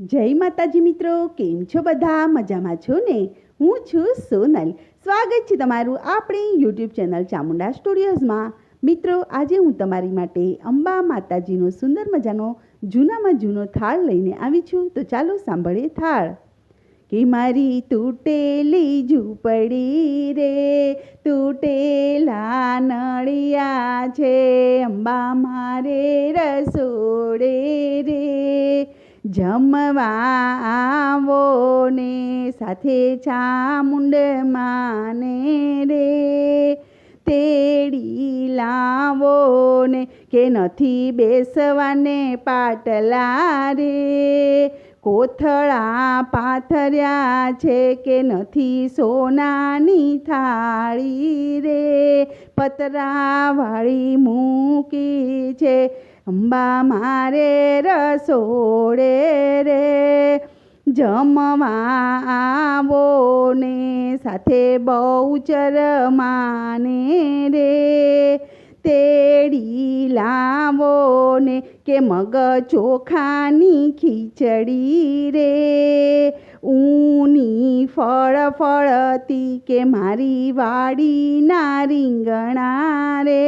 જય માતાજી મિત્રો, કેમ છો બધા? મજામાં છો ને? હું છું સોનલ. સ્વાગત છે તમારું આપણી યુટ્યુબ ચેનલ ચામુંડા સ્ટુડિયોઝમાં. મિત્રો, આજે હું તમારી માટે અંબા માતાજીનો સુંદર મજાનો જૂનામાં જૂનો થાળ લઈને આવી છું. તો ચાલો સાંભળીએ થાળ. કે મારી તૂટેલી ઝૂંપડી રે, તૂટેલા નળિયા છે. અંબા મારે રસોડે રે. જમવા આવો ને સાથે ચામુંડ માને રે. તેડી લાવો ને કે નથી બેસવાને પાટલા રે. કોથળા પાથર્યા છે કે નથી સોનાની થાળી રે. પતરાવાળી મૂકી છે અંબા મારે રસોડે રે, જમવા આવો ને, સાથે બહુ ચરમાને રે. તેડી લાવો ને, કે મગ ચોખાની ખીચડી રે. ઊની ફળ ફળતી કે મારી વાડીના રીંગણા રે.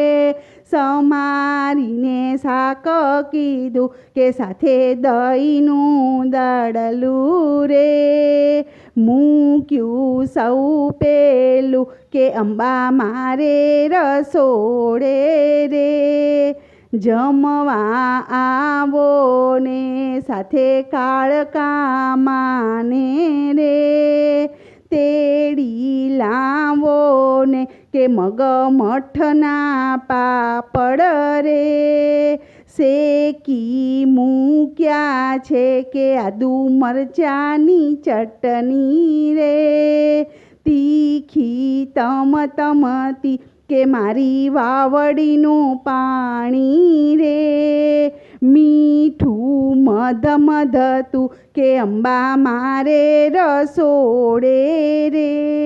સમારીને શાક કીધું કે સાથે દહીંનું દડલું રે. મૂક્યું સૌ પેલું કે અંબા મારે રસોડે રે. જમવા આવો ને સાથે કાળકામાને રે. તેડી લાવો ને કે મગ મઠના પાપડ રે? શેકી મૂક્યા છે કે આદુ મરચાની ચટણી રે? તીખી તમ તમતી કે મારી વાવડીનું પાણી રે? મીઠું મધ મધતું કે અંબા મારે રસોડે રે?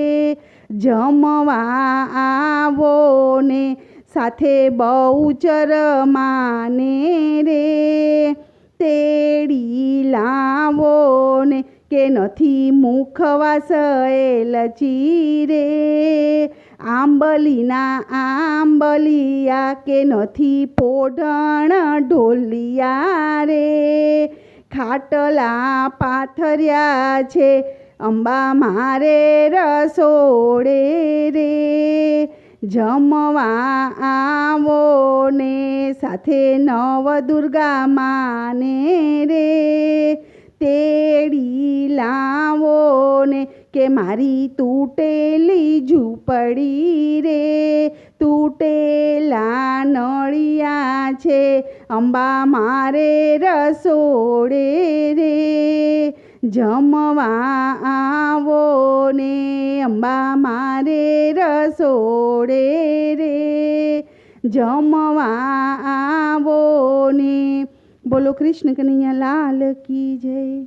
જમવા આવો ને સાથે બહુચર માને રે. તેડી લાવો ને કે નથી મુખવાસ એલચી રે આંબલીના આંબલિયા કે નથી પોઢણ ઢોલિયા રે. ખાટલા પાથર્યા છે અંબા મારે રસોડે રે, જમવા આવો ને, સાથે નવ દુર્ગા માને રે. તેડી લાવો ને, કે મારી તૂટેલી ઝૂંપડી રે. તૂટેલા નળિયા છે, અંબા મારે રસોડે રે. જમવા આવો ને અંબા મારે રસોડે રે. જમવા આવો ને બોલો કૃષ્ણ કનૈયા લાલ કી જય.